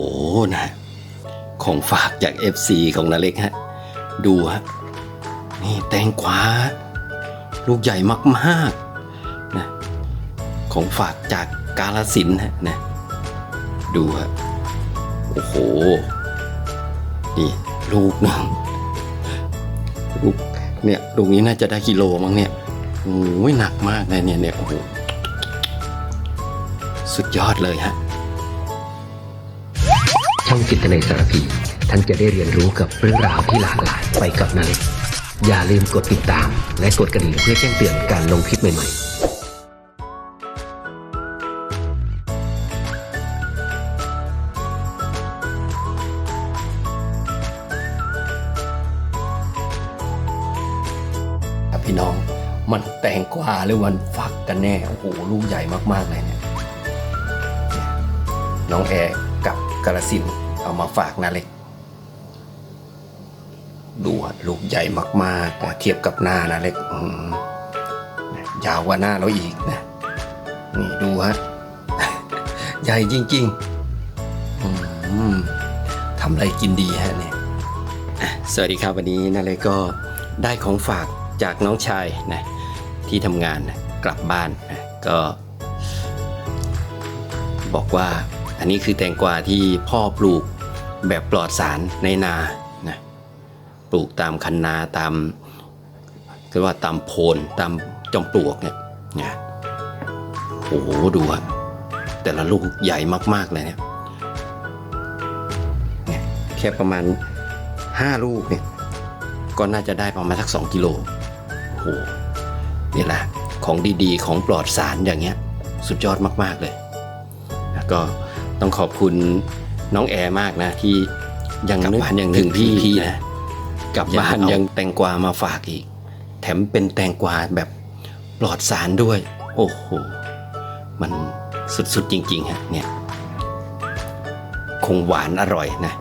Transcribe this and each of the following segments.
โอ้นะ ของฝากจาก FC ของนาเล็กฮะ ดูฮะ นี่แตงกวา ลูกใหญ่มากๆนะ ของฝากจากกาลสินฮะนะ ดูฮะ โอ้โห นี่ ลูกหนึงลูกเนี่ย ลูกนี้น่าจะได้กิโลมั้งเนี่ย โอ้ยหนักมากเลยเนี่ยเนี่ย โอ้โห สุดยอดเลยฮะ จิตในสารพี ท่านจะได้เรียนรู้กับเรื่องราวที่หลากหลายไปกับนาเล็กอย่าลืมกดติดตาม และกดกระดิ่งเพื่อแจ้งเตือนการลงคลิปใหม่ๆครับพี่น้องมันแตงกวาหรือมันฟักกันแน่ โอ้โหลูกใหญ่มากๆเลยเนี่ย น้องแอร์กับกระสิน เอามาฝากนาเล็ก ดูอะลูกใหญ่มากๆเทียบกับหน้านาเล็กยาวกว่าหน้าเราอีกนะนี่ดูฮะใหญ่จริงๆทำอะไรกินดีฮะเนี่ยสวัสดีครับวันนี้นาเล็กก็ได้ของฝากจากน้องชายนะที่ทำงานนะกลับบ้านนะก็ บอกว่าอันนี้คือแตงกวาที่พ่อปลูก แบบปลอดสารในนานะปลูกตามคันนาตามคือว่าตามโพนตามจอมปลวกเนี่ยนะโอ้โหดูอะแต่ละลูกใหญ่มากๆเลยเนี่ยเนี่ยแค่ประมาณห้าลูกเนี่ยก็น่าจะได้ประมาณสัก 2 กิโลโอ้โหนี่แหละของดีๆ ของปลอดสารอย่างเงี้ย สุดยอดมากๆเลย แล้วก็ต้องขอบคุณ น้องแอร์มากนะที่ยังนึกยังถึงพี่พี่นะกลับบ้านยังแตงกวามาฝากอีก แถมเป็นแตงกวาแบบปลอดสารด้วย โอ้โห มันสุดๆจริงๆฮะเนี่ยคงหวานอร่อยนะ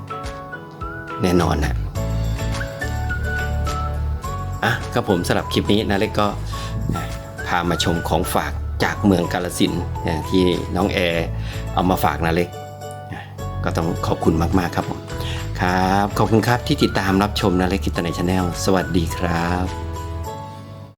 แน่นอนนะอะครับผมสำหรับคลิปนี้นะเล็กก็นะพามาชมของฝากจากเมืองกาลสินธุ์นะที่น้องแอร์เอามาฝากนะเล็กนะ ก็ต้องขอบคุณมาก ๆ ครับผมครับ ขอบคุณครับที่ติดตามรับชมนาเล็กกิตในชาแนลสวัสดีครับ